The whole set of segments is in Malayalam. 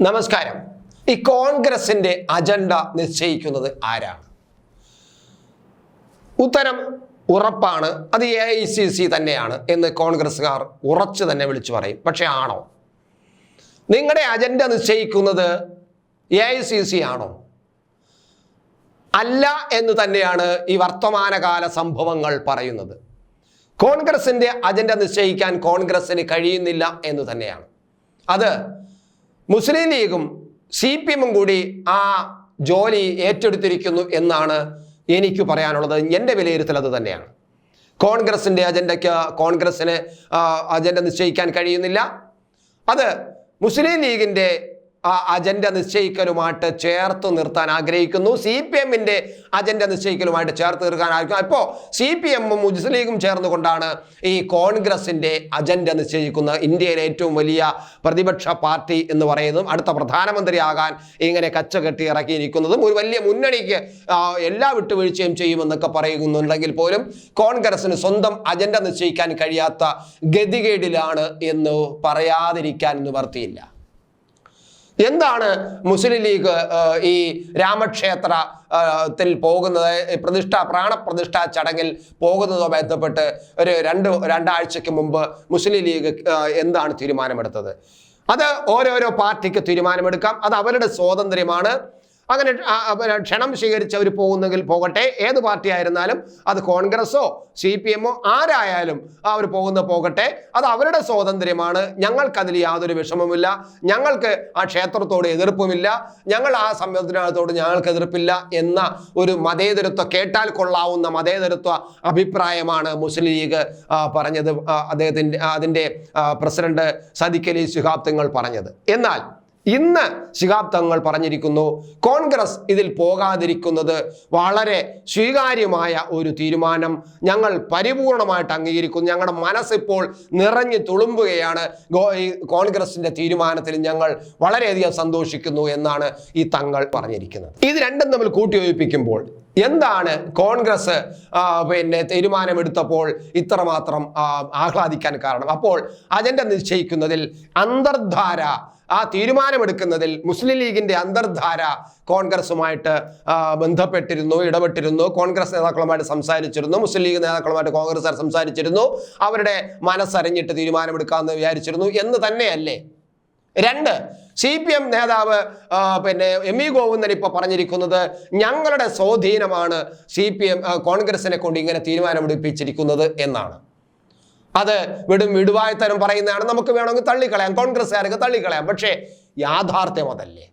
നമസ്കാരം. ഈ കോൺഗ്രസിന്റെ അജണ്ട നിശ്ചയിക്കുന്നത് ആരാണ്? ഉത്തരം ഉറപ്പാണ്. അത് എ ഐ സി സി തന്നെയാണ് എന്ന് കോൺഗ്രസ്സുകാർ ഉറച്ചു തന്നെ വിളിച്ചു പറയും. പക്ഷെ ആണോ? നിങ്ങളുടെ അജണ്ട നിശ്ചയിക്കുന്നത് എ ഐ സി സി ആണോ? അല്ല എന്ന് തന്നെയാണ് ഈ വർത്തമാനകാല സംഭവങ്ങൾ പറയുന്നത്. കോൺഗ്രസിന്റെ അജണ്ട നിശ്ചയിക്കാൻ കോൺഗ്രസിന് കഴിയുന്നില്ല എന്ന് തന്നെയാണ്. അത് മുസ്ലിം ലീഗും സി പി എമ്മും കൂടി ആ ജോലി ഏറ്റെടുത്തിരിക്കുന്നു എന്നാണ് എനിക്ക് പറയാനുള്ളത്. എന്റെ വിലയിരുത്തൽ അത് തന്നെയാണ്. കോൺഗ്രസിന്റെ അജണ്ടയ്ക്ക് കോൺഗ്രസ്സിന് അജണ്ട നിശ്ചയിക്കാൻ കഴിയുന്നില്ല. അത് മുസ്ലിം ലീഗിന്റെ അജണ്ട നിശ്ചയിക്കലുമായിട്ട് ചേർത്ത് നിർത്താൻ ആഗ്രഹിക്കുന്നു. സി പി എമ്മിന്റെ അജണ്ട നിശ്ചയിക്കലുമായിട്ട് ചേർത്ത് നിർത്താൻ ആഗ്രഹിക്കുന്നു. അപ്പോൾ സി പി എമ്മും മുസ്ലിം ലീഗും ചേർന്നുകൊണ്ടാണ് ഈ കോൺഗ്രസിന്റെ അജണ്ട നിശ്ചയിക്കുന്ന ഇന്ത്യയിലെ ഏറ്റവും വലിയ പ്രതിപക്ഷ പാർട്ടി എന്ന് പറയുന്നതും അടുത്ത പ്രധാനമന്ത്രിയാകാൻ ഇങ്ങനെ കച്ചകെട്ടി ഇറക്കിയിരിക്കുന്നതും ഒരു വലിയ മുന്നണിക്ക് എല്ലാ വിട്ടുവീഴ്ചയും ചെയ്യുമെന്നൊക്കെ പറയുന്നുണ്ടെങ്കിൽ പോലും കോൺഗ്രസിന് സ്വന്തം അജണ്ട നിശ്ചയിക്കാൻ കഴിയാത്ത ഗതികേടിലാണ് എന്ന് പറയാതിരിക്കാൻ നിവർത്തിയില്ല എന്താണ് മുസ്ലിം ലീഗ് ഈ രാമക്ഷേത്ര ത്തിൽ പോകുന്നത്? പ്രതിഷ്ഠ പ്രാണപ്രതിഷ്ഠ ചടങ്ങിൽ പോകുന്നതോ ബന്ധപ്പെട്ട് ഒരു രണ്ട് രണ്ടാഴ്ചയ്ക്ക് മുമ്പ് മുസ്ലിം ലീഗ് എന്താണ് തീരുമാനമെടുത്തത്? അത് ഓരോരോ പാർട്ടിക്ക് തീരുമാനമെടുക്കാം. അത് അവരുടെ സ്വാതന്ത്ര്യമാണ്. അങ്ങനെ ക്ഷണം സ്വീകരിച്ചവർ പോകുന്നെങ്കിൽ പോകട്ടെ. ഏത് പാർട്ടി ആയിരുന്നാലും അത് കോൺഗ്രസോ സി പി എമ്മോ ആരായാലും അവർ പോകുന്ന പോകട്ടെ. അത് അവരുടെ സ്വാതന്ത്ര്യമാണ്. ഞങ്ങൾക്കതിൽ യാതൊരു വിഷമവുമില്ല. ഞങ്ങൾക്ക് ആ ക്ഷേത്രത്തോട് എതിർപ്പുമില്ല. ഞങ്ങൾ ആ സംവിധാനത്തോട് ഞങ്ങൾക്ക് എതിർപ്പില്ല എന്ന ഒരു മതേതരത്വ കേട്ടാൽ കൊള്ളാവുന്ന മതേതരത്വ അഭിപ്രായമാണ് മുസ്ലിം ലീഗ് പറഞ്ഞത്. അദ്ദേഹത്തിന്റെ അതിന്റെ പ്രസിഡന്റ് സദിഖലി ശിഹാബ് തങ്ങൾ പറഞ്ഞത്. എന്നാൽ ഇന്ന് ശിഹാബ് തങ്ങൾ പറഞ്ഞിരിക്കുന്നു. കോൺഗ്രസ് ഇതിൽ പോകാതിരിക്കുന്നത് വളരെ സ്വീകാര്യമായ ഒരു തീരുമാനം. ഞങ്ങൾ പരിപൂർണമായിട്ട് അംഗീകരിക്കുന്നു. ഞങ്ങളുടെ മനസ്സിപ്പോൾ നിറഞ്ഞു തുളുമ്പുകയാണ്. കോൺഗ്രസിന്റെ തീരുമാനത്തിൽ ഞങ്ങൾ വളരെയധികം സന്തോഷിക്കുന്നു എന്നാണ് ഈ തങ്ങൾ പറഞ്ഞിരിക്കുന്നത്. ഇത് രണ്ടും തമ്മിൽ കൂട്ടിയോജിപ്പിക്കുമ്പോൾ എന്താണ് കോൺഗ്രസ് പിന്നെ തീരുമാനമെടുത്തപ്പോൾ ഇത്രമാത്രം ആഹ്ലാദിക്കാൻ കാരണം? അപ്പോൾ അജണ്ട നിശ്ചയിക്കുന്നതിൽ അന്തർധാര ആ തീരുമാനമെടുക്കുന്നതിൽ മുസ്ലിം ലീഗിന്റെ അന്തർധാര കോൺഗ്രസുമായിട്ട് ബന്ധപ്പെട്ടിരുന്നു ഇടപെട്ടിരുന്നു. കോൺഗ്രസ് നേതാക്കളുമായിട്ട് സംസാരിച്ചിരുന്നു. മുസ്ലിം ലീഗ് നേതാക്കളുമായിട്ട് കോൺഗ്രസ്സുകാർ സംസാരിച്ചിരുന്നു. അവരുടെ മനസ്സറിഞ്ഞിട്ട് തീരുമാനമെടുക്കാമെന്ന് വിചാരിച്ചിരുന്നു. എന്ന് തന്നെയല്ലേ? രണ്ട് സി പി എം നേതാവ് പിന്നെ എം ഇ ഗോവിന്ദൻ ഇപ്പോൾ പറഞ്ഞിരിക്കുന്നത് ഞങ്ങളുടെ സ്വാധീനമാണ് സി പി എം കോൺഗ്രസിനെ കൊണ്ട് ഇങ്ങനെ തീരുമാനമെടുപ്പിച്ചിരിക്കുന്നത് എന്നാണ്. അത് വിടും വിടുവായത്തരം പറയുന്നതാണ്. നമുക്ക് വേണമെങ്കിൽ തള്ളിക്കളയാം. കോൺഗ്രസ്സുകാർക്ക് തള്ളിക്കളയാം. പക്ഷേ യാഥാർത്ഥ്യം അതല്ലേ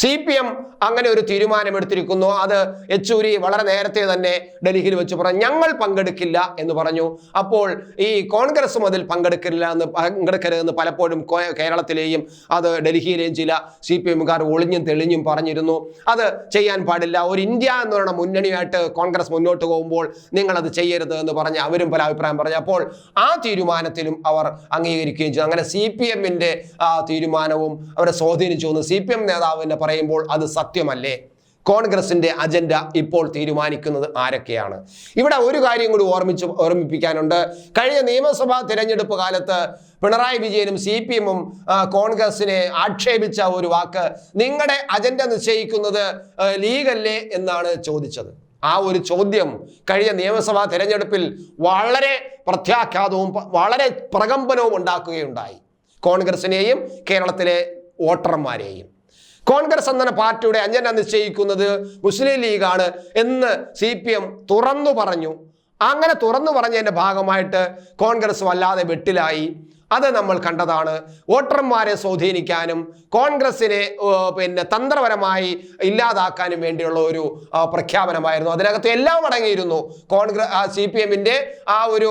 സി പി എം അങ്ങനെ ഒരു തീരുമാനമെടുത്തിരിക്കുന്നു. അത് യെച്ചൂരി വളരെ നേരത്തെ തന്നെ ഡൽഹിയിൽ വെച്ച് പറഞ്ഞു ഞങ്ങൾ പങ്കെടുക്കില്ല എന്ന് പറഞ്ഞു. അപ്പോൾ ഈ കോൺഗ്രസും അതിൽ പങ്കെടുക്കില്ല എന്ന് പങ്കെടുക്കരുതെന്ന് പലപ്പോഴും കേരളത്തിലെയും അത് ഡൽഹിയിലെയും ചില സി പി എമ്മുകാർ ഒളിഞ്ഞും തെളിഞ്ഞും പറഞ്ഞിരുന്നു. അത് ചെയ്യാൻ പാടില്ല. ഒരു ഇന്ത്യ എന്ന് പറയുന്ന മുന്നണിയായിട്ട് കോൺഗ്രസ് മുന്നോട്ട് പോകുമ്പോൾ നിങ്ങളത് ചെയ്യരുത് എന്ന് പറഞ്ഞ് അവരും പല അഭിപ്രായം പറഞ്ഞു. അപ്പോൾ ആ തീരുമാനത്തിലും അവർ അംഗീകരിക്കുകയും ചെയ്തു. അങ്ങനെ സി പി എമ്മിന്റെ തീരുമാനവും അവരെ സ്വാധീനിച്ചു സി പി എം നേതാവ് തന്നെ പറയുമ്പോൾ അത് സത്യമല്ലേ? കോൺഗ്രസിന്റെ അജണ്ട ഇപ്പോൾ തീരുമാനിക്കുന്നത് ആരൊക്കെയാണ്? ഇവിടെ ഒരു കാര്യം കൂടി ഓർമ്മിച്ച് ഓർമ്മിപ്പിക്കാനുണ്ട്. കഴിഞ്ഞ നിയമസഭാ തിരഞ്ഞെടുപ്പ് കാലത്ത് പിണറായി വിജയനും സി പി എമ്മും കോൺഗ്രസിനെ ആക്ഷേപിച്ച ഒരു വാക്ക് നിങ്ങളുടെ അജണ്ട നിശ്ചയിക്കുന്നത് ലീഗല്ലേ? എന്നാണ് ചോദിച്ചത്. ആ ഒരു ചോദ്യം കഴിഞ്ഞ നിയമസഭാ തിരഞ്ഞെടുപ്പിൽ വളരെ പ്രത്യാഘാതവും വളരെ പ്രകമ്പനവും ഉണ്ടാക്കുകയുണ്ടായി. കോൺഗ്രസിനെയും കേരളത്തിലെ വോട്ടർമാരെയും. കോൺഗ്രസ് എന്ന പാർട്ടിയുടെ അജണ്ട നിശ്ചയിക്കുന്നത് മുസ്ലിം ലീഗാണ് എന്ന് സി പി എം തുറന്നു പറഞ്ഞു. അങ്ങനെ തുറന്നു പറഞ്ഞതിന്റെ ഭാഗമായിട്ട് കോൺഗ്രസ് വല്ലാതെ വെട്ടിലായി. അത് നമ്മൾ കണ്ടതാണ്. വോട്ടർമാരെ സ്വാധീനിക്കാനും കോൺഗ്രസിനെ പിന്നെ തന്ത്രപരമായി ഇല്ലാതാക്കാനും വേണ്ടിയുള്ള ഒരു പ്രഖ്യാപനമായിരുന്നു. അതിനകത്ത് എല്ലാം അടങ്ങിയിരുന്നു. കോൺഗ്രസ് സി പി എമ്മിന്റെ ആ ഒരു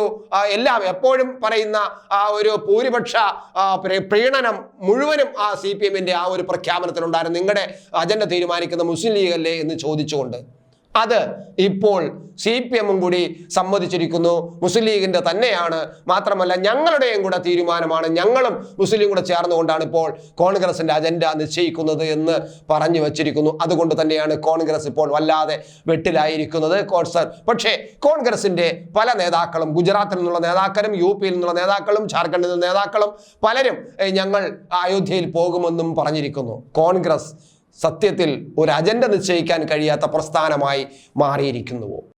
എല്ലാം. എപ്പോഴും പറയുന്ന ആ ഒരു ഭൂരിപക്ഷ പ്രീണനം മുഴുവനും ആ സി പി എമ്മിന്റെ ആ ഒരു പ്രഖ്യാപനത്തിലുണ്ടായിരുന്നു. നിങ്ങളുടെ അജണ്ട തീരുമാനിക്കുന്ന മുസ്ലിം ലീഗല്ലേ എന്ന് ചോദിച്ചുകൊണ്ട്. അത് ഇപ്പോൾ സി പി എമ്മും കൂടി സമ്മതിച്ചിരിക്കുന്നു. മുസ്ലിം ലീഗിന്റെ തന്നെയാണ്. മാത്രമല്ല ഞങ്ങളുടെയും കൂടെ തീരുമാനമാണ്. ഞങ്ങളും മുസ്ലിം കൂടെ ചേർന്നുകൊണ്ടാണ് ഇപ്പോൾ കോൺഗ്രസിന്റെ അജണ്ട നിശ്ചയിക്കുന്നത് എന്ന് പറഞ്ഞു വച്ചിരിക്കുന്നു. അതുകൊണ്ട് തന്നെയാണ് കോൺഗ്രസ് ഇപ്പോൾ വല്ലാതെ വെട്ടിലായിരിക്കുന്നത് കോൺസർ പക്ഷേ കോൺഗ്രസിന്റെ പല നേതാക്കളും ഗുജറാത്തിൽ നിന്നുള്ള നേതാക്കളും യു പിയിൽ നിന്നുള്ള നേതാക്കളും ജാർഖണ്ഡിൽ നിന്നുള്ള നേതാക്കളും പലരും ഞങ്ങൾ അയോധ്യയിൽ പോകുമെന്നും പറഞ്ഞിരിക്കുന്നു. കോൺഗ്രസ് സത്യത്തിൽ ഒരു അജണ്ട നിശ്ചയിക്കാൻ കഴിയാത്ത പ്രസ്ഥാനമായി മാറിയിരിക്കുന്നുവോ?